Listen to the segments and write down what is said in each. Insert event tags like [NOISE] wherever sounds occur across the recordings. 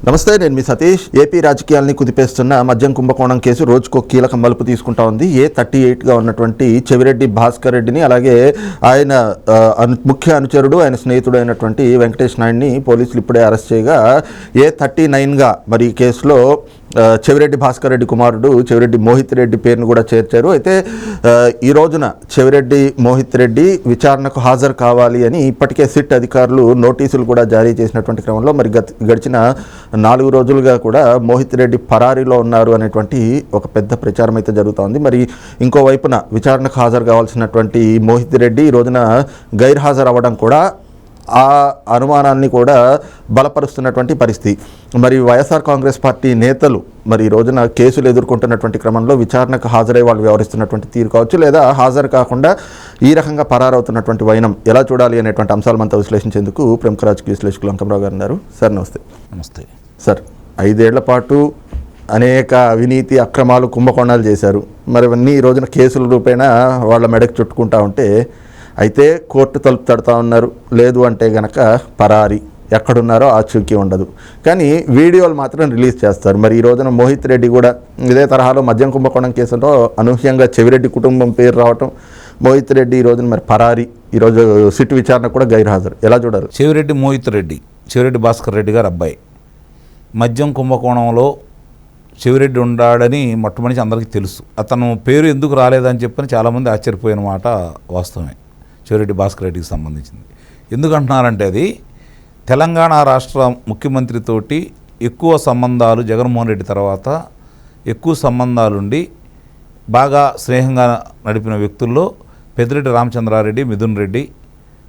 నమస్తే నేను మీ సతీష్. ఏపీ రాజకీయాల్ని కుదిపేస్తున్న మద్యం కుంభకోణం కేసు రోజుకో కీలక మలుపు తీసుకుంటా ఉంది. ఏ థర్టీ ఎయిట్గా ఉన్నటువంటి చెవిరెడ్డి భాస్కర్ రెడ్డిని అలాగే ఆయన అను- ముఖ్య అనుచరుడు ఆయన స్నేహితుడు అయినటువంటి వెంకటేష్ నాయుడిని పోలీసులు ఇప్పుడే అరెస్ట్ చేయగా ఏ థర్టీ నైన్గా మరి ఈ కేసులో చెవిరెడ్డి భాస్కర్ రెడ్డి కుమారుడు చెవిరెడ్డి మోహిత్ రెడ్డి పేరును కూడా చేర్చారు. అయితే ఈ రోజున చెవిరెడ్డి మోహిత్ రెడ్డి విచారణకు హాజరు కావాలి అని ఇప్పటికే సిట్ అధికారులు నోటీసులు కూడా జారీ చేసినటువంటి క్రమంలో మరి గత గడిచిన నాలుగు రోజులుగా కూడా మోహిత్ రెడ్డి పరారీలో ఉన్నారు అనేటువంటి ఒక పెద్ద ప్రచారం అయితే జరుగుతోంది. మరి ఇంకోవైపున విచారణకు హాజరు కావాల్సినటువంటి మోహిత్ రెడ్డి ఈ రోజున గైర్హాజరు అవ్వడం కూడా ఆ అనుమానాన్ని కూడా బలపరుస్తున్నటువంటి పరిస్థితి. మరి వైఎస్ఆర్ కాంగ్రెస్ పార్టీ నేతలు మరి ఈ రోజున కేసులు ఎదుర్కొంటున్నటువంటి క్రమంలో విచారణకు హాజరై వాళ్ళు వ్యవహరిస్తున్నటువంటి తీరు కావచ్చు లేదా హాజరు కాకుండా ఈ రకంగా పరారవుతున్నటువంటి వైనం ఎలా చూడాలి అనేటువంటి అంశాలు మనతో విశ్లేషించేందుకు ప్రముఖ రాజకీయ విశ్లేషకులు అంకమరావు గారు ఉన్నారు. సార్ నమస్తే. నమస్తే. సార్ ఐదేళ్ళ పాటు అనేక అవినీతి అక్రమాలు కుంభకోణాలు చేశారు. మరి ఇవన్నీ ఈ రోజున కేసుల రూపేణ వాళ్ళ మెడకు చుట్టుకుంటా ఉంటే అయితే కోర్టు తలుపు తడతా ఉన్నారు. లేదు అంటే గనక పరారి. ఎక్కడున్నారో ఆచూకీ ఉండదు. కానీ వీడియోలు మాత్రం రిలీజ్ చేస్తారు. మరి ఈ రోజున మోహిత్ రెడ్డి కూడా ఇదే తరహాలో మద్యం కుంభకోణం కేసులో అనూహ్యంగా చెవిరెడ్డి కుటుంబం పేరు రావటం మోహిత్ రెడ్డి ఈ రోజున మరి పరారి ఈరోజు సిట్ విచారణ కూడా గైర్హాజరు. ఎలా చూడాలి చెవిరెడ్డి మోహిత్ రెడ్డి చెవిరెడ్డి భాస్కర్ రెడ్డి గారు అబ్బాయి. మద్యం కుంభకోణంలో చెవిరెడ్డి ఉన్నాడని మొట్టమొదటి అందరికీ తెలుసు. అతను పేరు ఎందుకు రాలేదని చెప్పని చాలామంది ఆశ్చర్యపోయిన మాట వాస్తవమే. చెవిరెడ్డి భాస్కర్ రెడ్డికి సంబంధించింది. ఎందుకంటున్నారంటే అది తెలంగాణ రాష్ట్ర ముఖ్యమంత్రితోటి ఎక్కువ సంబంధాలు జగన్మోహన్ రెడ్డి తర్వాత ఎక్కువ సంబంధాలుండి బాగా స్నేహంగా నడిపిన వ్యక్తుల్లో పెద్దిరెడ్డి రామచంద్రారెడ్డి మిథున్ రెడ్డి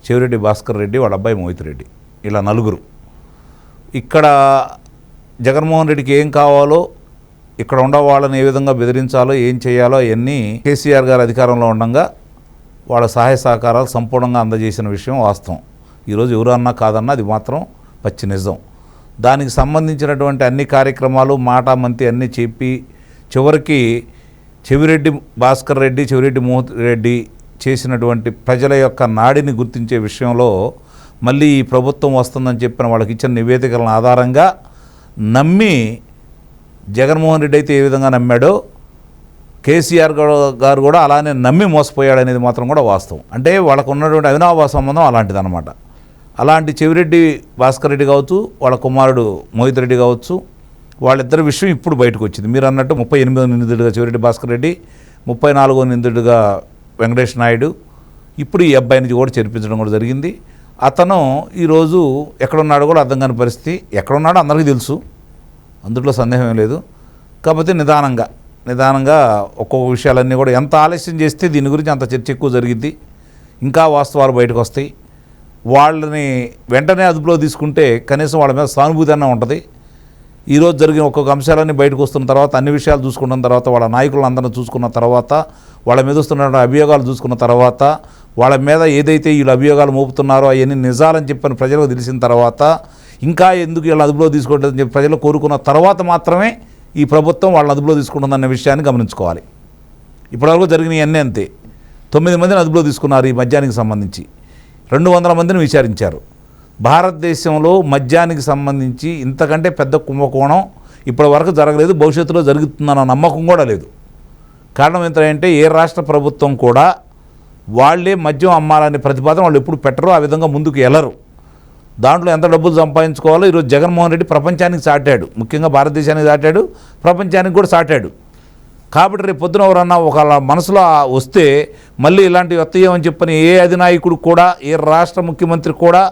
చెవిరెడ్డి భాస్కర్ రెడ్డి వాళ్ళ అబ్బాయి మోహిత్ రెడ్డి ఇలా నలుగురు. ఇక్కడ జగన్మోహన్ రెడ్డికి ఏం కావాలో ఇక్కడ ఉన్న వాళ్ళని ఏ విధంగా బెదిరించాలో ఏం చేయాలో అవన్నీ కేసీఆర్ గారు అధికారంలో ఉండగా వాళ్ళ సహాయ సహకారాలు సంపూర్ణంగా అందజేసిన విషయం వాస్తవం. ఈరోజు ఎవరన్నా కాదన్నా అది మాత్రం పచ్చి నిజం. దానికి సంబంధించినటువంటి అన్ని కార్యక్రమాలు మాట మంతి అన్నీ చెప్పి చివరికి చెవిరెడ్డి భాస్కర్ రెడ్డి చెవిరెడ్డి మోహన్ రెడ్డి చేసినటువంటి ప్రజల యొక్క నాడిని గుర్తించే విషయంలో మళ్ళీ ఈ ప్రభుత్వం వస్తుందని చెప్పిన వాళ్ళకి ఇచ్చిన నివేదికలను ఆధారంగా నమ్మి జగన్మోహన్ రెడ్డి అయితే ఏ విధంగా నమ్మాడో కేసీఆర్ గారు కూడా అలానే నమ్మి మోసపోయాడు అనేది మాత్రం కూడా వాస్తవం. అంటే వాళ్ళకు ఉన్నటువంటి అవినాభావ సంబంధం అలాంటిదనమాట అలాంటి చెవిరెడ్డి భాస్కర్ రెడ్డి కావచ్చు వాళ్ళ కుమారుడు మోహిత్ రెడ్డి కావచ్చు వాళ్ళిద్దరి విషయం ఇప్పుడు బయటకు వచ్చింది. మీరు అన్నట్టు ముప్పై ఎనిమిదో నిందితుడిగా చెవిరెడ్డి భాస్కర్ రెడ్డి ముప్పై నాలుగో నిందితుడిగా వెంకటేష్ నాయుడు ఇప్పుడు ఈ అబ్బాయిని కూడా చేర్పించడం కూడా జరిగింది. అతను ఈరోజు ఎక్కడున్నాడో కూడా అర్థం కాని పరిస్థితి. ఎక్కడున్నాడో అందరికీ తెలుసు. అందులో సందేహం ఏం లేదు. కాకపోతే నిదానంగా నిదానంగా ఒక్కొక్క విషయాలన్నీ కూడా ఎంత ఆలస్యం చేస్తే దీని గురించి అంత చర్చ ఎక్కువ జరిగిద్ది. ఇంకా వాస్తవాలు బయటకు వస్తాయి. వాళ్ళని వెంటనే అదుపులో తీసుకుంటే కనీసం వాళ్ళ మీద సానుభూతి అన్న ఉంటుంది. ఈరోజు జరిగిన ఒక్కొక్క అంశాలన్నీ బయటకు వస్తున్న తర్వాత అన్ని విషయాలు చూసుకున్న తర్వాత వాళ్ళ నాయకులందరినీ చూసుకున్న తర్వాత వాళ్ళ మీద వస్తున్న అభియోగాలు చూసుకున్న తర్వాత వాళ్ళ మీద ఏదైతే వీళ్ళు అభియోగాలు మోపుతున్నారో అవన్నీ నిజాలని చెప్పని ప్రజలకు తెలిసిన తర్వాత ఇంకా ఎందుకు వీళ్ళని అదుపులో తీసుకోవట్లేదని చెప్పి ప్రజలు కోరుకున్న తర్వాత మాత్రమే ఈ ప్రభుత్వం వాళ్ళని అదుపులో తీసుకుంటుందన్న విషయాన్ని గమనించుకోవాలి. ఇప్పటివరకు జరిగినవి అన్నీ అంతే. తొమ్మిది మందిని అదుపులో తీసుకున్నారు ఈ మద్యానికి సంబంధించి. రెండు వందల మందిని విచారించారు. భారతదేశంలో మద్యానికి సంబంధించి ఇంతకంటే పెద్ద కుంభకోణం ఇప్పటి వరకు జరగలేదు భవిష్యత్తులో జరుగుతుందన్న నమ్మకం కూడా లేదు. కారణం ఏంటంటే ఏ రాష్ట్ర ప్రభుత్వం కూడా వాళ్ళే మద్యం అమ్మాలనే ప్రతిపాదన వాళ్ళు ఎప్పుడు పెట్టరు ఆ విధంగా ముందుకు వెళ్ళరు దాంట్లో ఎంత డబ్బులు సంపాదించుకోవాలో ఈరోజు జగన్మోహన్ రెడ్డి ప్రపంచానికి సాటాడు ముఖ్యంగా భారతదేశానికి సాటాడు ప్రపంచానికి కూడా సాటాడు కాబట్టి రేపు పొద్దున ఎవరన్నా ఒక మనసులో వస్తే మళ్ళీ ఇలాంటి వస్తాయేమని చెప్పని ఏ అధినాయకుడు కూడా ఏ రాష్ట్ర ముఖ్యమంత్రి కూడా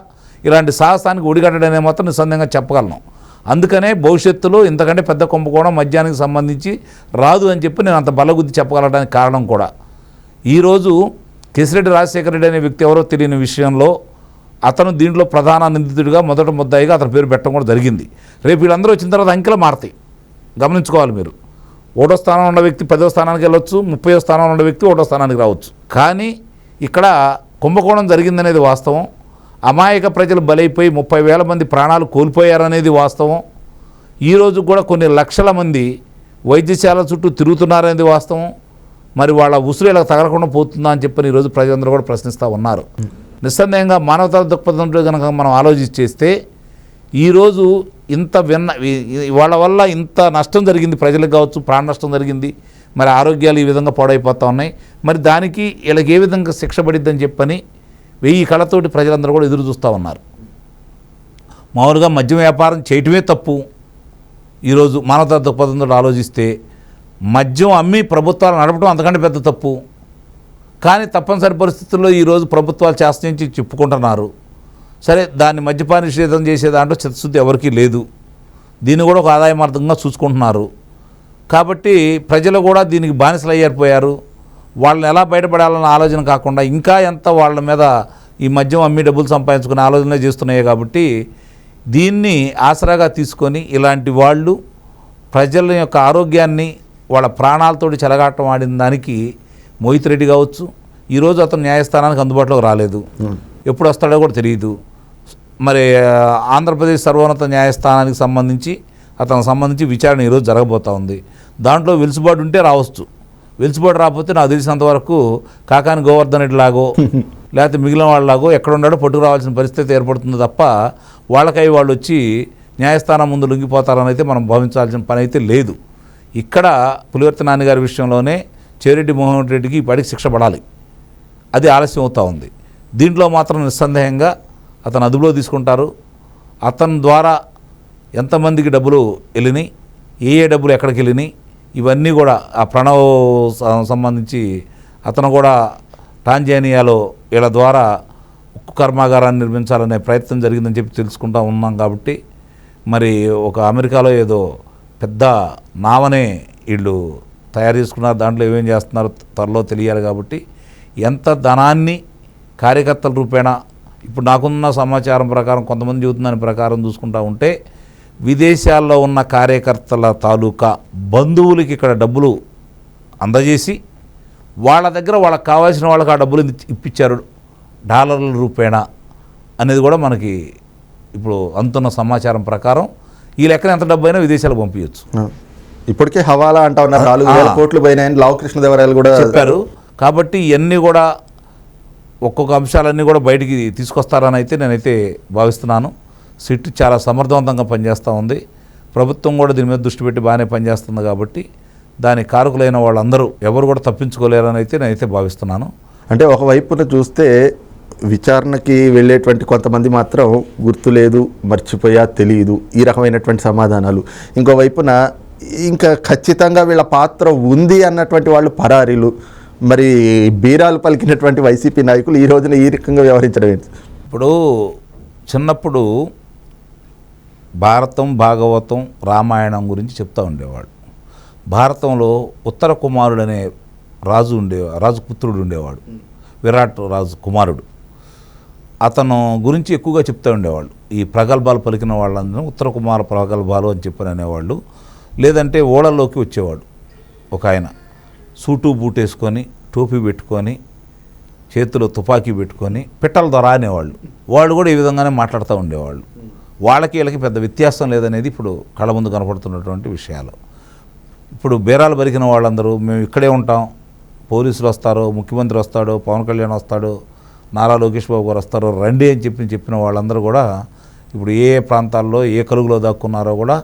ఇలాంటి సాహసానికి ఒడిగట్టడనే మాత్రం నిస్సందంగా చెప్పగలను. అందుకనే భవిష్యత్తులో ఇంతకంటే పెద్ద కుంభకోణం మద్యానికి సంబంధించి రాదు అని చెప్పి నేను అంత బలగుద్ది చెప్పగలడానికి కారణం కూడా. ఈరోజు కేసిరెడ్డి రాజశేఖర రెడ్డి అనే వ్యక్తి ఎవరో తెలియని విషయంలో అతను దీంట్లో ప్రధాన నిందితుడిగా మొదట ముద్దాయిగా అతని పేరు పెట్టడం కూడా జరిగింది. రేపు వీళ్ళందరూ వచ్చిన తర్వాత అంకెలు మారతాయి. గమనించుకోవాలి మీరు. ఒకటో స్థానంలో ఉన్న వ్యక్తి పదో స్థానానికి వెళ్ళొచ్చు ముప్పయో స్థానంలో ఉన్న వ్యక్తి ఒకటో స్థానానికి రావచ్చు. కానీ ఇక్కడ కుంభకోణం జరిగిందనేది వాస్తవం. అమాయక ప్రజలు బలైపోయి ముప్పై వేల మంది ప్రాణాలు కోల్పోయారనేది వాస్తవం. ఈరోజు కూడా కొన్ని లక్షల మంది వైద్యశాల చుట్టూ తిరుగుతున్నారనేది వాస్తవం. మరి వాళ్ళ ఉసురు ఇలా తగలకుండా పోతుందా అని చెప్పని ఈరోజు ప్రజలందరూ కూడా ప్రశ్నిస్తూ ఉన్నారు. నిస్సందేహంగా మానవతా దృక్పథంతో కనుక మనం ఆలోచించేస్తే ఈరోజు ఇంత విన్న వాళ్ళ వల్ల ఇంత నష్టం జరిగింది ప్రజలకు కావచ్చు ప్రాణ నష్టం జరిగింది మరి ఆరోగ్యాలు ఈ విధంగా పాడైపోతూ ఉన్నాయి. మరి దానికి వీళ్ళకి ఏ విధంగా శిక్ష పడిద్దని చెప్పని వెయ్యి కళ్ళతోటి ప్రజలందరూ కూడా ఎదురు చూస్తూ ఉన్నారు. మామూలుగా మద్యం వ్యాపారం చేయటమే తప్పు. ఈరోజు మానవతా దృక్పథంతో ఆలోచిస్తే మద్యం అమ్మి ప్రభుత్వాలు నడపడం అంతకంటే పెద్ద తప్పు. కానీ తప్పనిసరి పరిస్థితుల్లో ఈరోజు ప్రభుత్వాలు చేస్తాయని చెప్పుకుంటున్నారు. సరే దాన్ని మద్యపాన నిషేధం చేసే దాంట్లో చిత్తశుద్ధి ఎవరికీ లేదు. దీన్ని కూడా ఒక ఆదాయ మార్గంగా చూసుకుంటున్నారు. కాబట్టి ప్రజలు కూడా దీనికి బానిసలు అయ్యారిపోయారు. వాళ్ళని ఎలా బయటపడాలన్న ఆలోచన కాకుండా ఇంకా ఎంత వాళ్ళ మీద ఈ మద్యం అమ్మి డబ్బులు సంపాదించుకునే ఆలోచనలే చేస్తున్నాయి కాబట్టి దీన్ని ఆసరాగా తీసుకొని ఇలాంటి వాళ్ళు ప్రజల యొక్క ఆరోగ్యాన్ని వాళ్ళ ప్రాణాలతోటి చెలగాటం ఆడిన దానికి మోహిత్ రెడ్డి కావచ్చు ఈరోజు అతను న్యాయస్థానానికి అందుబాటులోకి రాలేదు. ఎప్పుడు వస్తాడో కూడా తెలియదు. మరి ఆంధ్రప్రదేశ్ సర్వోన్నత న్యాయస్థానానికి సంబంధించి అతనికి సంబంధించి విచారణ ఈరోజు జరగబోతా ఉంది. దాంట్లో వెలుసుబాటు ఉంటే రావచ్చు. వెలుసుబాటు రాకపోతే నాకు తెలిసినంత వరకు కాకాని గోవర్ధన్ రెడ్డి లాగో [LAUGHS] లేకపోతే మిగిలిన వాళ్ళలాగో ఎక్కడ ఉన్నాడో పట్టుకు రావాల్సిన పరిస్థితి ఏర్పడుతుంది తప్ప వాళ్ళకై వాళ్ళు వచ్చి న్యాయస్థానం ముందు లొంగిపోతారని అయితే మనం భావించాల్సిన పని అయితే లేదు. ఇక్కడ పులివర్తి నాన్నగారి విషయంలోనే చెవిరెడ్డి మోహన్ రెడ్డికి ఇప్పటికి శిక్ష పడాలి. అది ఆలస్యం అవుతూ ఉంది. దీంట్లో మాత్రం నిస్సందేహంగా అతను అదుపులో తీసుకుంటారు. అతని ద్వారా ఎంతమందికి డబ్బులు వెళ్ళినాయి ఏ ఏ డబ్బులు ఎక్కడికి వెళ్ళినాయి ఇవన్నీ కూడా ఆ ప్రణవ్ సంబంధించి అతను కూడా టాంజానియాలో వీళ్ళ ద్వారా ఉక్కు కర్మాగారాన్ని నిర్మించాలనే ప్రయత్నం జరిగిందని చెప్పి తెలుసుకుంటా ఉన్నాం కాబట్టి మరి ఒక అమెరికాలో ఏదో పెద్ద నావనే వీళ్ళు తయారు చేసుకున్నారు దాంట్లో ఏమేం చేస్తున్నారో త్వరలో తెలియాలి కాబట్టి ఎంత ధనాన్ని కార్యకర్తల రూపేణ ఇప్పుడు నాకున్న సమాచారం ప్రకారం కొంతమంది చెబుతున్న ప్రకారం చూసుకుంటా ఉంటే విదేశాల్లో ఉన్న కార్యకర్తల తాలూకా బంధువులకి ఇక్కడ డబ్బులు అందజేసి వాళ్ళ దగ్గర వాళ్ళకి కావాల్సిన వాళ్ళకి ఆ డబ్బులు ఇప్పించారు డాలర్ల రూపేణ అనేది కూడా మనకి ఇప్పుడు అందుతున్న సమాచారం ప్రకారం ఈ లెక్కన ఎంత డబ్బు అయినా విదేశాలకు పంపించవచ్చు. ఇప్పటికే హవాలా అంటా ఉన్నారు నాలుగు వేల. కోట్లు పోయినాయని లావు కృష్ణదేవరాయలు కూడా చెప్పారు. కాబట్టి ఇవన్నీ కూడా ఒక్కొక్క అంశాలన్నీ కూడా బయటికి తీసుకొస్తారని అయితే నేనైతే భావిస్తున్నాను. సిట్ చాలా సమర్థవంతంగా పనిచేస్తూ ఉంది. ప్రభుత్వం కూడా దీని మీద దృష్టి పెట్టి బాగానే పనిచేస్తుంది కాబట్టి దాని కారకులైన వాళ్ళందరూ ఎవరు కూడా తప్పించుకోలేరని అయితే నేనైతే భావిస్తున్నాను. అంటే ఒకవైపున చూస్తే విచారణకి వెళ్ళేటువంటి కొంతమంది మాత్రం గుర్తు లేదు మర్చిపోయా తెలియదు ఈ రకమైనటువంటి సమాధానాలు. ఇంకోవైపున ఇంకా ఖచ్చితంగా వీళ్ళ పాత్ర ఉంది అన్నటువంటి వాళ్ళు పరారీలు. మరి బీరాలు పలికినటువంటి వైసీపీ నాయకులు ఈ రోజున ఈ రకంగా వ్యవహరించడం ఏంటి? ఇప్పుడు చిన్నప్పుడు భారతం భాగవతం రామాయణం గురించి చెప్తూ ఉండేవాడు భారతంలో ఉత్తర కుమారుడు అనే రాజు ఉండే రాజు పుత్రుడు ఉండేవాడు. విరాట్ రాజు కుమారుడు. అతను గురించి ఎక్కువగా చెప్తూ ఉండేవాళ్ళు. ఈ ప్రగల్భాలు పలికిన వాళ్ళందరూ ఉత్తర కుమార ప్రగల్భాలు అని చెప్పని అనేవాళ్ళు. లేదంటే ఓడల్లోకి వచ్చేవాడు. ఒక ఆయన సూటు బూట్ వేసుకొని టోపీ పెట్టుకొని చేతిలో తుపాకీ పెట్టుకొని పిట్టల దొర అనేవాళ్ళు. వాళ్ళు కూడా ఈ విధంగానే మాట్లాడుతూ ఉండేవాళ్ళు. వాళ్ళకి వీళ్ళకి పెద్ద వ్యత్యాసం లేదనేది ఇప్పుడు కళ్ళ ముందు కనపడుతున్నటువంటి విషయాలు. ఇప్పుడు బేరాలు బరికిన వాళ్ళందరూ మేము ఇక్కడే ఉంటాం. పోలీసులు వస్తారు ముఖ్యమంత్రి వస్తాడు పవన్ కళ్యాణ్ వస్తాడు నారా లోకేష్ బాబు గారు వస్తారు రండి అని చెప్పి చెప్పిన వాళ్ళందరూ కూడా ఇప్పుడు ఏ ఏ ప్రాంతాల్లో ఏ కలుగులో దాక్కున్నారో కూడా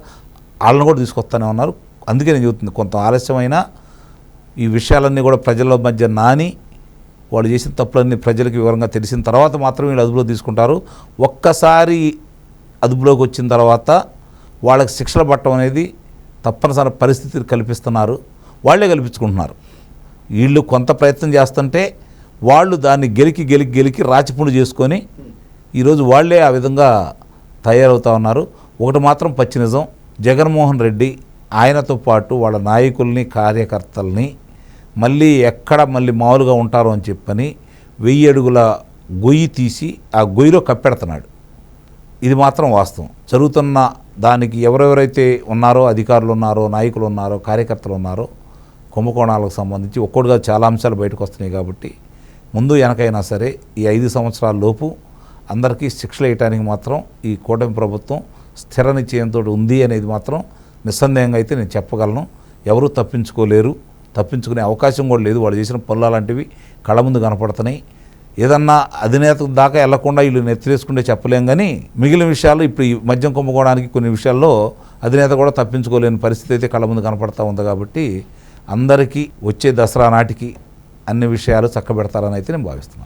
వాళ్ళని కూడా తీసుకొస్తానే ఉన్నారు. అందుకే నేను చెబుతుంది కొంత ఆలస్యమైనా ఈ విషయాలన్నీ కూడా ప్రజల మధ్య నాని వాళ్ళు చేసిన తప్పులన్నీ ప్రజలకు వివరంగా తెలిసిన తర్వాత మాత్రమే వీళ్ళు అదుపులో తీసుకుంటారు. ఒక్కసారి అదుపులోకి వచ్చిన తర్వాత వాళ్ళకి శిక్షలు పట్టడం అనేది తప్పనిసరి పరిస్థితిని కల్పిస్తున్నారు. వాళ్ళే కల్పించుకుంటున్నారు. వీళ్ళు కొంత ప్రయత్నం చేస్తుంటే వాళ్ళు దాన్ని గెలికి గెలికి గెలికి రాచిపుండు చేసుకొని ఈరోజు వాళ్ళే ఆ విధంగా తయారవుతూ ఉన్నారు. ఒకటి మాత్రం పచ్చి నిజం. జగన్మోహన్ రెడ్డి ఆయనతో పాటు వాళ్ళ నాయకుల్ని కార్యకర్తల్ని మళ్ళీ ఎక్కడ మళ్ళీ మామూలుగా ఉంటారో అని చెప్పని వెయ్యి అడుగుల గొయ్యి తీసి ఆ గొయ్యిలో కప్పెడుతున్నాడు. ఇది మాత్రం వాస్తవం. జరుగుతున్న దానికి ఎవరెవరైతే ఉన్నారో అధికారులు ఉన్నారో నాయకులు ఉన్నారో కార్యకర్తలు ఉన్నారో కుంభకోణాలకు సంబంధించి ఒక్కొక్కటిగా చాలా అంశాలు బయటకు వస్తున్నాయి కాబట్టి ముందు వెనకైనా సరే ఈ ఐదు సంవత్సరాల లోపు అందరికీ శిక్షలు వేయటానికి మాత్రం ఈ కూటమి ప్రభుత్వం స్థిర నిశ్చయంతో ఉంది అనేది మాత్రం నిస్సందేహంగా అయితే నేను చెప్పగలను. ఎవరూ తప్పించుకోలేరు. తప్పించుకునే అవకాశం కూడా లేదు. వాళ్ళు చేసిన పనులు అలాంటివి కళ్ళ ముందు కనపడుతున్నాయి. ఏదన్నా అధినేత దాకా వెళ్ళకుండా వీళ్ళు నెత్తిరేసుకుంటే చెప్పలేం కానీ మిగిలిన విషయాలు ఇప్పుడు ఈ మద్యం కుంభకోవడానికి కొన్ని విషయాల్లో అధినేత కూడా తప్పించుకోలేని పరిస్థితి అయితే కళ్ళ ముందు కనపడతా ఉంది కాబట్టి అందరికీ వచ్చే దసరా నాటికి అన్ని విషయాలు చక్కబెడతారని అయితే నేను భావిస్తున్నాను.